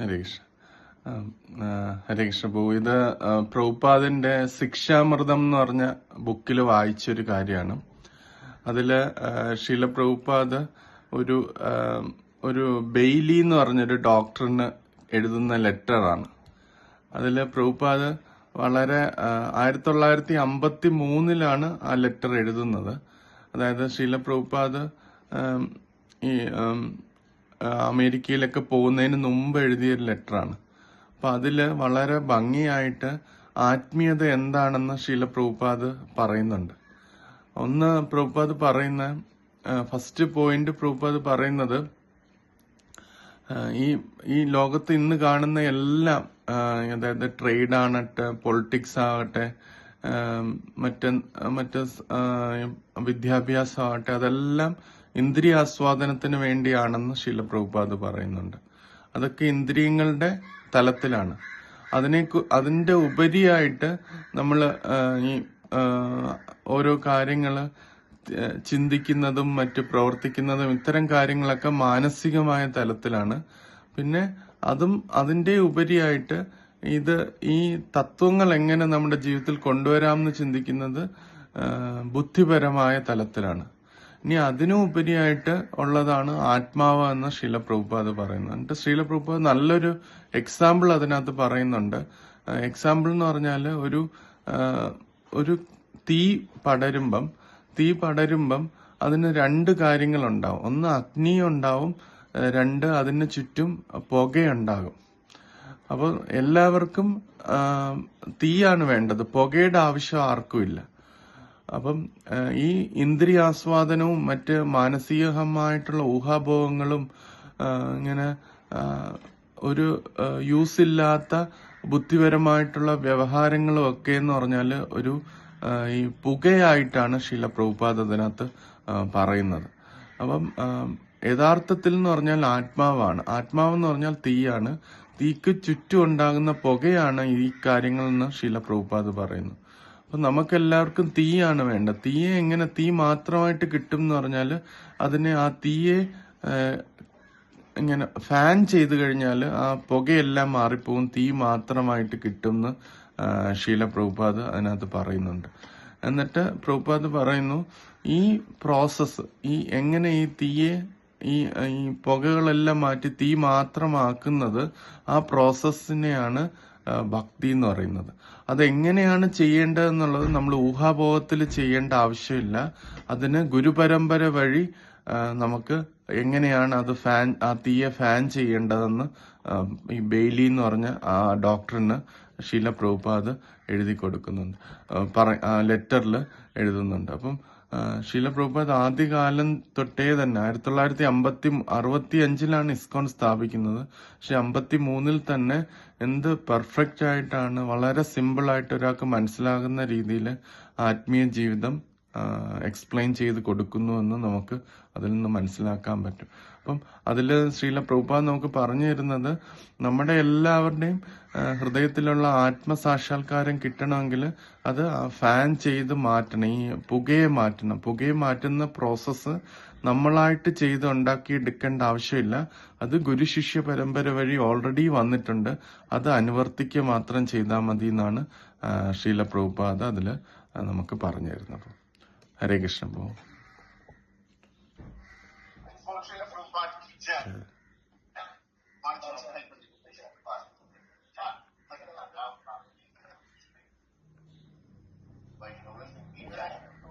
ഹരേ കൃഷ്ണ ഹരേ കൃഷ്ണ ഇത് പ്രഭുപാദിന്റെ ശിക്ഷാമൃതം എന്ന് പറഞ്ഞ ബുക്കിൽ വായിച്ചൊരു കാര്യമാണ്. അതിൽ ശീല പ്രഭുപാദ് ഒരു ഒരു ബെയ്ലി എന്ന് പറഞ്ഞൊരു ഡോക്ടറിന് എഴുതുന്ന ലെറ്ററാണ്. അതിൽ പ്രഭുപാദ് വളരെ ആയിരത്തി തൊള്ളായിരത്തി അമ്പത്തി മൂന്നിലാണ് ആ ലെറ്റർ എഴുതുന്നത്. അതായത് ശീല പ്രഭുപാദ് ഈ അമേരിക്കയിലൊക്കെ പോകുന്നതിന് മുമ്പ് എഴുതിയ ഒരു ലെറ്ററാണ്. അപ്പൊ അതിൽ വളരെ ഭംഗിയായിട്ട് ആത്മീയത എന്താണെന്ന് ശീല പ്രഭുപാദ് പറയുന്നുണ്ട്. ഒന്ന് പ്രഭുപാദ് പറയുന്ന ഫസ്റ്റ് പോയിന്റ് പ്രഭുപാദ് പറയുന്നത് ഈ ഈ ലോകത്ത് ഇന്ന് കാണുന്ന എല്ലാം അതായത് ട്രേഡ് ആണട്ടെ പൊളിറ്റിക്സ് ആകട്ടെ മറ്റ് മറ്റ് വിദ്യാഭ്യാസം ആകട്ടെ അതെല്ലാം ഇന്ദ്രിയാസ്വാദനത്തിന് വേണ്ടിയാണെന്ന് ശീല പ്രഭുപാദ് പറയുന്നുണ്ട്. അതൊക്കെ ഇന്ദ്രിയങ്ങളുടെ തലത്തിലാണ്. അതിനെ അതിന്റെ ഉപരിയായിട്ട് നമ്മൾ ഈ ഓരോ കാര്യങ്ങൾ ചിന്തിക്കുന്നതും മറ്റു പ്രവർത്തിക്കുന്നതും ഇത്തരം കാര്യങ്ങളൊക്കെ മാനസികമായ തലത്തിലാണ്. പിന്നെ അതും അതിന്റെ ഉപരിയായിട്ട് ഇത് ഈ തത്വങ്ങൾ എങ്ങനെ നമ്മുടെ ജീവിതത്തിൽ കൊണ്ടുവരാമെന്ന് ചിന്തിക്കുന്നത് ബുദ്ധിപരമായ തലത്തിലാണ്. ഇനി അതിനും ഉപരിയായിട്ട് ഉള്ളതാണ് ആത്മാവ് എന്ന ശീല പ്രഭുപാദ് പറയുന്നത്. എന്നിട്ട് ശീല നല്ലൊരു എക്സാമ്പിൾ അതിനകത്ത് പറയുന്നുണ്ട്. എക്സാമ്പിൾ എന്ന് പറഞ്ഞാൽ ഒരു ഒരു തീ പടരുമ്പം തീ പടരുമ്പം അതിന് രണ്ട് കാര്യങ്ങളുണ്ടാവും. ഒന്ന് അഗ്നി ഉണ്ടാവും രണ്ട് അതിന് ചുറ്റും പുകയുണ്ടാകും. അപ്പോൾ എല്ലാവർക്കും തീയാണ് വേണ്ടത്. പുകയുടെ ആവശ്യം ആർക്കും ഇല്ല. അപ്പം ഈ ഇന്ദ്രിയാസ്വാദനവും മറ്റ് മാനസികമായിട്ടുള്ള ഊഹാഭോഗങ്ങളും ഇങ്ങനെ ഒരു യൂസ് ഇല്ലാത്ത ബുദ്ധിപരമായിട്ടുള്ള വ്യവഹാരങ്ങളും ഒക്കെ എന്ന് പറഞ്ഞാൽ ഒരു ഈ പുകയായിട്ടാണ് ശീല അതിനകത്ത് പറയുന്നത്. അപ്പം യഥാർത്ഥത്തിൽ എന്ന് പറഞ്ഞാൽ ആത്മാവാണ്. ആത്മാവെന്ന് പറഞ്ഞാൽ തീയാണ്. തീക്ക് ചുറ്റും ഉണ്ടാകുന്ന പുകയാണ് ഈ കാര്യങ്ങളെന്ന് ശീല പ്രഭുപാദ് പറയുന്നു അപ്പൊ നമുക്ക് എല്ലാവർക്കും തീയാണ് വേണ്ടത്. തീയെ എങ്ങനെ തീ മാത്രമായിട്ട് കിട്ടും എന്ന് പറഞ്ഞാൽ അതിനെ ആ തീയെ ഇങ്ങനെ ഫാൻ ചെയ്ത് കഴിഞ്ഞാൽ ആ പുകയെല്ലാം മാറിപ്പോവും. തീ മാത്രമായിട്ട് കിട്ടുമെന്ന് ശീല പ്രഭുപാദ് അതിനകത്ത് പറയുന്നുണ്ട്. എന്നിട്ട് പ്രഭുപാദ് പറയുന്നു ഈ പ്രോസസ്സ് ഈ എങ്ങനെ ഈ തീയെ ഈ ഈ പുകകളെല്ലാം മാറ്റി തീ മാത്രമാക്കുന്നത് ആ പ്രോസസ്സിനെയാണ് ഭക്തി എന്ന് പറയുന്നത്. അതെങ്ങനെയാണ് ചെയ്യേണ്ടതെന്നുള്ളത് നമ്മൾ ഊഹാഭോഗത്തിൽ ചെയ്യേണ്ട ആവശ്യമില്ല. അതിന് ഗുരുപരമ്പര വഴി നമുക്ക് എങ്ങനെയാണ് അത് ഫാൻ ആ തീയെ ഫാൻ ചെയ്യേണ്ടതെന്ന് ഈ ബെയ്ലി എന്ന് പറഞ്ഞ ആ ഡോക്ടറിന് ശീല പ്രഭുപാദ് എഴുതി കൊടുക്കുന്നുണ്ട് പറ ലെറ്ററിൽ എഴുതുന്നുണ്ട്. അപ്പം ആ, ശീല പ്രഭുപാദ് ആദ്യകാലം തൊട്ടേ തന്നെ ആയിരത്തി തൊള്ളായിരത്തി അമ്പത്തി അറുപത്തി അഞ്ചിലാണ് ഇസ്കോൺ സ്ഥാപിക്കുന്നത്. പക്ഷെ അമ്പത്തി മൂന്നിൽ തന്നെ എന്ത് പെർഫെക്റ്റ് ആയിട്ടാണ് വളരെ സിമ്പിൾ ആയിട്ട് ഒരാൾക്ക് മനസ്സിലാകുന്ന രീതിയിൽ ആത്മീയ ജീവിതം എക്സ്പ്ലെയിൻ ചെയ്ത് കൊടുക്കുന്നു എന്ന് നമുക്ക് അതിൽ നിന്ന് മനസ്സിലാക്കാൻ പറ്റും. അപ്പം അതിൽ ശ്രീല പ്രഭുപാദ് നമുക്ക് പറഞ്ഞു തരുന്നത് നമ്മുടെ എല്ലാവരുടെയും ഹൃദയത്തിലുള്ള ആത്മസാക്ഷാത്കാരം കിട്ടണമെങ്കിൽ അത് ഫാൻ ചെയ്ത് മാറ്റണം. ഈ പുകയെ മാറ്റണം. പുകയെ മാറ്റുന്ന പ്രോസസ്സ് നമ്മളായിട്ട് ചെയ്ത് ഉണ്ടാക്കിയെടുക്കേണ്ട ആവശ്യമില്ല. അത് ഗുരു ശിഷ്യ പരമ്പര വഴി ഓൾറെഡി വന്നിട്ടുണ്ട്. അത് അനുവർത്തിക്കുക മാത്രം ചെയ്താൽ മതി എന്നാണ് ശ്രീല പ്രഭുപാദ് അതിൽ നമുക്ക് പറഞ്ഞു തരുന്നത്. ഹരേ കൃഷ്ണ പോകും